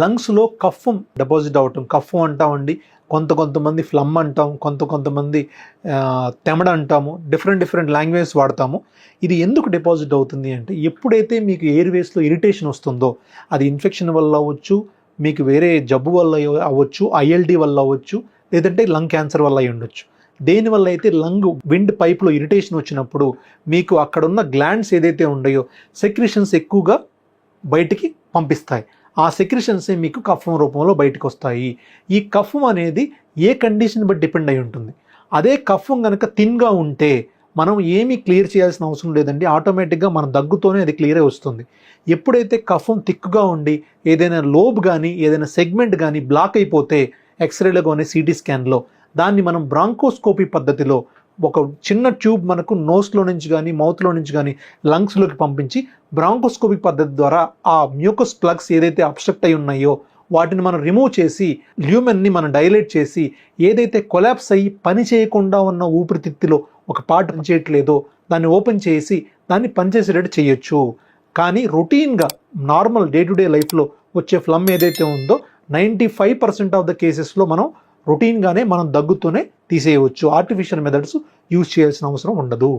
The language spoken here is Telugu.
లంగ్స్లో కఫ్ డిపాజిట్ అవటం కఫ్ అంటామండి. కొంత కొంతమంది ఫ్లమ్ అంటాం కొంత కొంతమంది తెమడ అంటాము డిఫరెంట్ డిఫరెంట్ లాంగ్వేజ్ వాడతాము. ఇది ఎందుకు డిపాజిట్ అవుతుంది అంటే ఎప్పుడైతే మీకు ఎయిర్వేస్లో ఇరిటేషన్ వస్తుందో అది ఇన్ఫెక్షన్ వల్ల అవ్వచ్చు మీకు వేరే జబ్బు వల్ల అవ్వచ్చు ఐఎల్డి వల్ల అవ్వచ్చు లేదంటే లంగ్ క్యాన్సర్ వల్ల అయి ఉండొచ్చు. దేనివల్ల అయితే లంగ్ విండ్ పైప్లో ఇరిటేషన్ వచ్చినప్పుడు మీకు అక్కడ ఉన్న గ్లాండ్స్ ఏదైతే ఉన్నాయో సెక్రిషన్స్ ఎక్కువగా బయటికి పంపిస్తాయి. ఆ సెక్రిషన్సే మీకు కఫం రూపంలో బయటకు వస్తాయి ఈ కఫం అనేది ఏ కండిషన్ బట్టి డిపెండ్ అయి ఉంటుంది? అదే కఫం కనుక థిన్గా ఉంటే మనం ఏమీ క్లియర్ చేయాల్సిన అవసరం లేదండి. ఆటోమేటిక్గా మన దగ్గుతోనే అది క్లియర్ అయి వస్తుంది. ఎప్పుడైతే కఫం థిక్గా ఉండి ఏదైనా లోబ్ కానీ ఏదైనా సెగ్మెంట్ కానీ బ్లాక్ అయిపోతే ఎక్స్రేలో కానీ సిటీ స్కాన్లో దాన్ని మనం బ్రాంకోస్కోపీ పద్ధతిలో ఒక చిన్న ట్యూబ్ మనకు నోస్లో నుంచి కానీ మౌత్లో నుంచి కానీ లంగ్స్లోకి పంపించి బ్రాంకోస్కోపిక్ పద్ధతి ద్వారా ఆ మ్యూకస్ ప్లగ్స్ ఏదైతే అబ్స్ట్రక్ట్ అయి ఉన్నాయో వాటిని మనం రిమూవ్ చేసి ల్యూమెన్ని మనం డైలేట్ చేసి ఏదైతే కొలాప్స్ అయ్యి పని చేయకుండా ఉన్న ఊపిరితిత్తులో ఒక పార్ట్ పనిచేయట్లేదో దాన్ని ఓపెన్ చేసి దాన్ని పనిచేసేటట్టు చేయొచ్చు. కానీ రొటీన్గా నార్మల్ డే టు డే లైఫ్లో వచ్చే ఫ్లమ్ ఏదైతే ఉందో ninety five percent of the కేసెస్లో మనం రొటీన్గానే మనం దగ్గుతూనే తీసేయవచ్చు. ఆర్టిఫిషియల్ మెథడ్స్ యూజ్ చేయాల్సిన అవసరం ఉండదు.